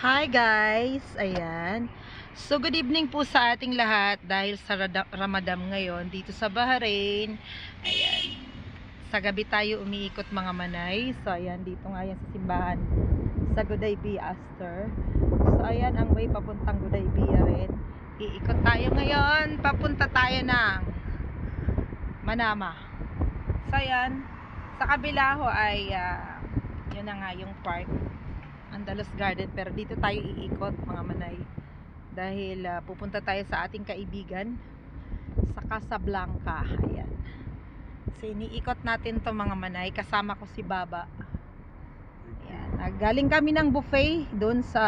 Hi guys! Ayan. So good evening po sa ating lahat dahil sa Ramadan ngayon dito sa Bahrain. Ayan. Sa gabi tayo umiikot mga manay. So ayan, dito nga yan sa simbahan sa Gudaybiya Aster. So ayan ang way papuntang Gudaybiya rin. Iikot tayo ngayon. Papunta tayo ng Manama. So ayan, sa kabila ho ay ah, yun na nga yung park Andalus Garden pero dito tayo iikot mga manay. Dahil ah, pupunta tayo sa ating kaibigan sa Casablanca. Ayan. So iniikot natin to mga manay. Kasama ko si Baba. Ayan. Ah, galing kami ng buffet doon sa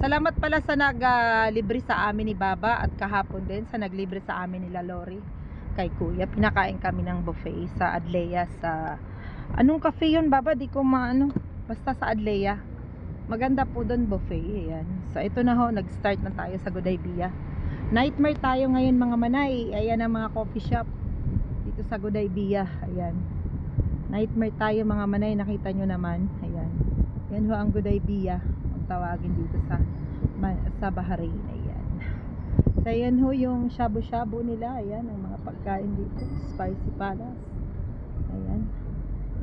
salamat pala sa naglibre sa amin ni Baba at kahapon din sa naglibre sa amin nila Lori. Kay Kuya pinakain kami ng buffet sa Adlea sa anong cafe yun Baba? Di ko maano Basta sa Adlea. Maganda po doon buffet. Ayan. So ito na ho, nag-start na tayo sa Gudaybiya. Nightmare tayo ngayon mga manay. Ayan ang mga coffee shop dito sa Gudaybiya. Ayan. Nightmare tayo mga manay. Nakita nyo naman. Ayan. Yan ho ang Gudaybiya. Ang tawagin dito sa sa Bahrain. Ayan. So ayan ho yung shabu-shabu nila. Ayan ang mga pagkain dito. Spicy Palace. Ayan.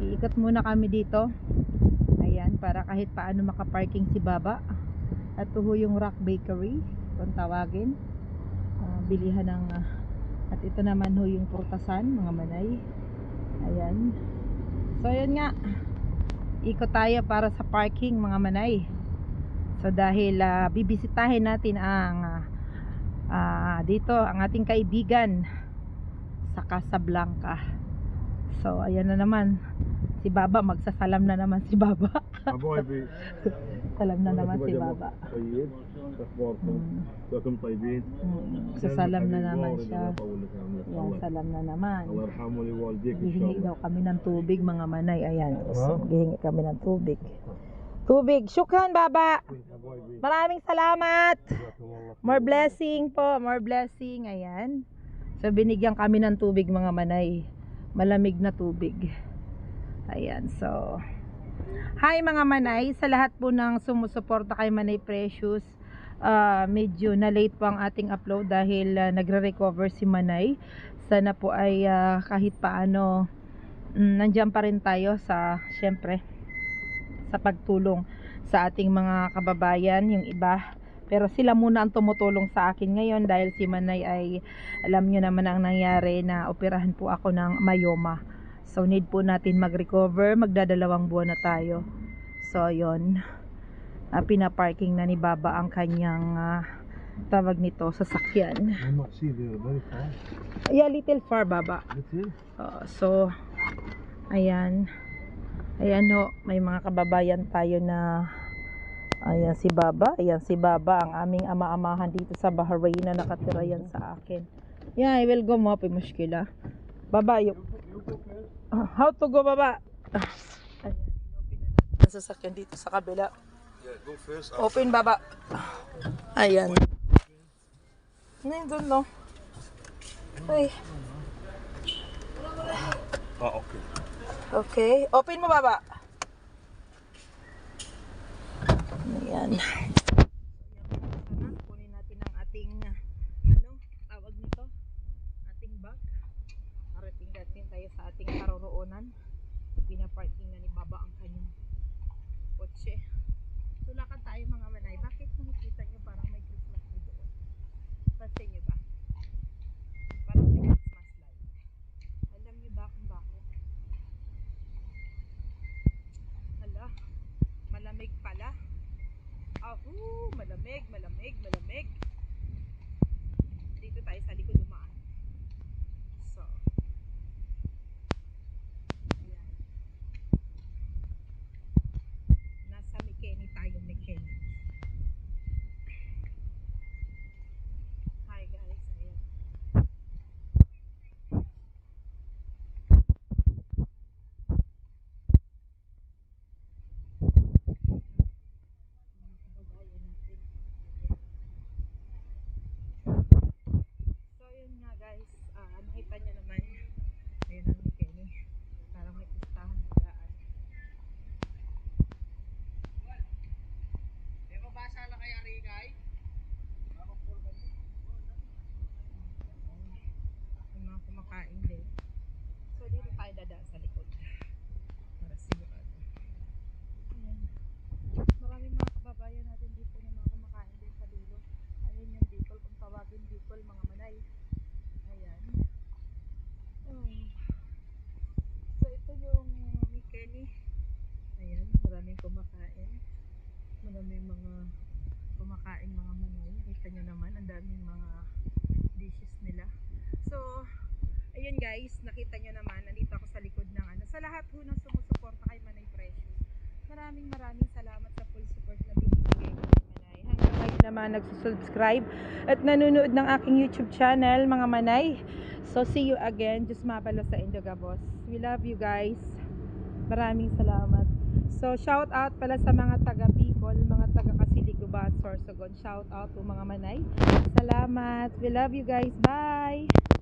Iikot muna kami dito. Para kahit paano makaparking si Baba. At ho yung Rock Bakery, kung tawagin. Ah, bilihan ng... ah, at ito naman ho yung purtasan, mga manay. Ayan. So, ayan nga. Ikot tayo para sa parking, mga manay. So, dahil ah, bibisitahin natin ang... ah, ah, dito, ang ating kaibigan sa Casablanca. So, ayan na naman. Si Baba, magsasalam na naman si Baba. ابوي بي Salam na naman si Baba. طيب اخباركم Mm, كلكم طيبين mm, Sasalam na naman الله siya. يطول لك عمرك Yan, الله salam na naman. الله يرحمه ويوالديك ان شاء Gihingi الله daw kami ng tubig mga manay. Ayan. Ha? Gihingi kami ng tubig. Tubig. Shukran, Baba. ابوي بي Maraming salamat. جزاكم الله خير. More blessing po. More blessing. Ayan. So, binigyan kami ng tubig mga manay. Malamig na tubig. Ayan. So, hi mga manay. Sa lahat po ng sumusuporta kay Manay Precious. ah, medyo na late po ang ating upload dahil ah, nagre-recover si Manay. Sana po ay ah, kahit paano mm, nandiyan pa rin tayo sa, syempre, sa pagtulong sa ating mga kababayan, yung iba pero sila muna ang tumutulong sa akin ngayon dahil si Manay ay alam nyo naman ang nangyari na operahan po ako ng myoma. So need po natin mag-recover, magdadalawang buwan na tayo. So yon uh, pinaparking na ni Baba ang kanyang ah, tawag nito, sasakyan. I'm not see there very far Yeah, little far Baba. It. Uh, so, ayan. Ayan ho, may mga kababayan tayo na ayan si Baba, ayan si Baba ang aming ama-amahan dito sa Bahrain na nakatira yan sa akin. Yeah, I will go mo, pi mushkila. Baba, yung Ah, how to go baba? Ah, Ayan, inopen na natin ang sasakyan dito sa kabila. Yeah, go first. Open baba. Ayan. Nandun no. Ay, Oh, okay. Okay. Open mo baba. Ayan. Kunin natin ang ating ano, tawag nito? Ating bag. Parating natin tayo sa ating karoroonan. Pinaparking na ni Baba ang kanyang kotse. Sulakan tayo mga manay. Bakit nakikita nyo parang may Christmas tree doon? Pansin nyo ba? Parang may Christmas light. Alam nyo ba kung bakit? Hala, malamig pala. Ahu, malamig, malamig, malamig. Dito tayo sa likod dumaan. So, ayan. Nasa Mikeni tayo, Mikeni. Hi guys, ayan. kababayan natin. So, yun kumakain din. So, dito tayo dadaan sa likod. Para sigurado. Ayan. Maraming mga kababayan natin dito na mga kumakain din sa dulo. Ayun yung Bicol, kung tawagin Bicol, mga manay. Ayan. Oh. So, ito yung Kenny. Ayan, maraming kumakain. Maraming mga kumakain mga manay. Kita nyo naman, ang daming mga dishes nila. So, ayun guys, nakita nyo naman, nandito ako sa likod ng ano. Sa lahat ho ng sumusuporta kay Manay Precious. Maraming maraming salamat sa full support na binibigay kay Manay. Hanggang ngayon naman nagsusubscribe at nanonood ng aking YouTube channel, mga Manay. So, see you again. Just mabalo sa Indogabos. We love you guys. Maraming salamat. So, shout out pala sa mga taga Bicol, mga taga Kasiliguba at Sorsogon. Shout out po mga Manay. Salamat. We love you guys. Bye!